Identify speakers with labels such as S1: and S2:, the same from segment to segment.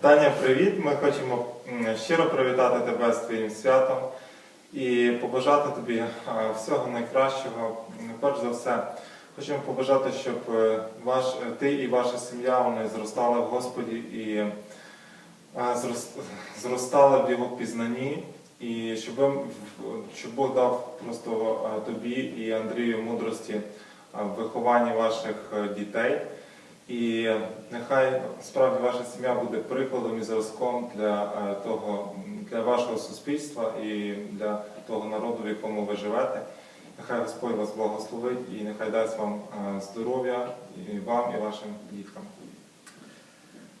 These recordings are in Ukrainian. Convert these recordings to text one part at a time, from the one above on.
S1: Таня, привіт! Ми хочемо щиро привітати тебе з твоїм святом і побажати тобі всього найкращого. Перш за все, хочемо побажати, щоб е, ваш, е, ти і ваша сім'я вони зростали в Господі і зростали в його пізнанні. І щоб, щоб Бог дав просто тобі і Андрію мудрості в вихованні ваших е, дітей. І нехай справді ваша сім'я буде прикладом і зразком для е, того, для вашого суспільства і для того народу, в якому ви живете. Нехай Господь вас благословить і нехай дасть вам е, здоров'я і вам, і вашим діткам.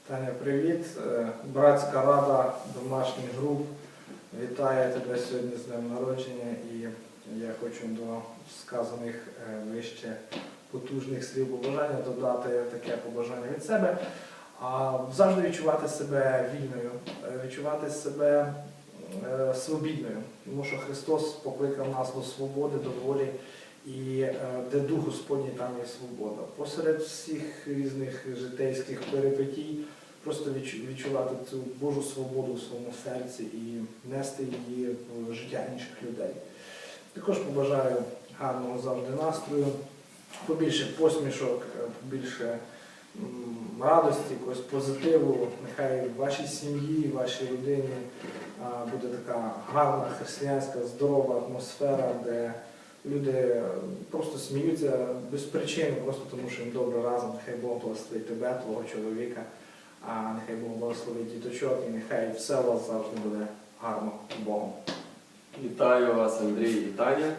S2: Таня, привіт. Е, Братська рада домашніх груп вітає тебе сьогодні з днем народження і я хочу до сказаних вище потужних слів побажання додати таке побажання від себе. А завжди відчувати себе вільною, е, відчувати себе е, свобідною, тому що Христос покликав нас до свободи, до волі, і е, де Дух Господній, там є свобода. Посеред всіх різних житейських перипетій просто відчувати цю Божу свободу в своєму серці і нести її в життя інших людей. Також побажаю гарного завжди настрою, побільше посмішок, е, побільше радості, якогось позитиву. Нехай в вашій сім'ї, в вашій родині буде така гарна християнська, здорова атмосфера, де люди е, просто сміються без причини, просто тому що їм добре разом. Нехай Бог благословить тебе, твого чоловіка, а нехай Бог благословить діточок, і нехай все у вас завжди буде гарно Богом.
S3: Вітаю вас, Андрій і Таня,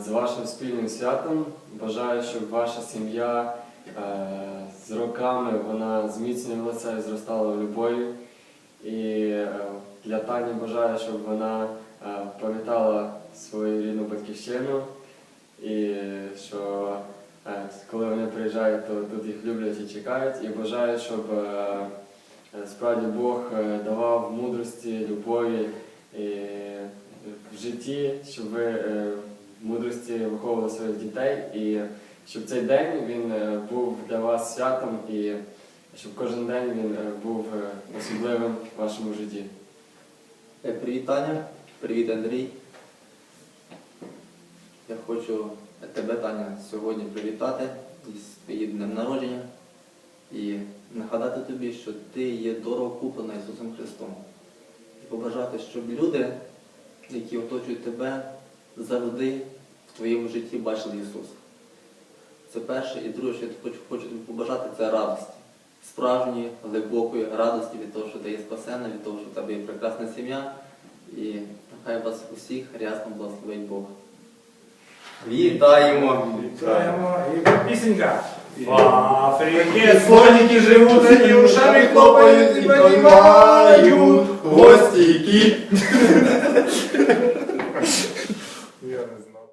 S3: з вашим спільним святом. Бажаю, щоб ваша сім'я е, з роками вона зміцнювалася і зростала в любові. І е, для Тані бажаю, щоб вона е, пам'ятала свою рідну батьківщину і що е, коли вони приїжджають, то тут їх люблять і чекають. І бажаю, щоб е, е, справді Бог е, давав мудрості, любові і в житті, щоб ви е, мудрості виховували своїх дітей, і щоб цей день він е, був для вас святом, і щоб кожен день він е, був е, особливим в вашому житті.
S4: Привіт, Таня. Привіт, Андрій. Я хочу тебе, Таня, сьогодні привітати із твоїм днем народження і нагадати тобі, що ти є дорого куплена Ісусом Христом. І побажати, щоб люди, які оточують тебе, завжди в твоєму житті бачили Ісуса. Це перше. І друге, що я хочу, хочу тобі побажати, це радості. Справжньої, глибокої радості від того, що ти є спасена, від того, що в тебе є прекрасна сім'я. І нехай вас усіх рясно благословить Бог. Вітаємо!
S2: Вітаємо і пісенька. В Африке слоники живут, они ушами хлопают и понимают гости, another.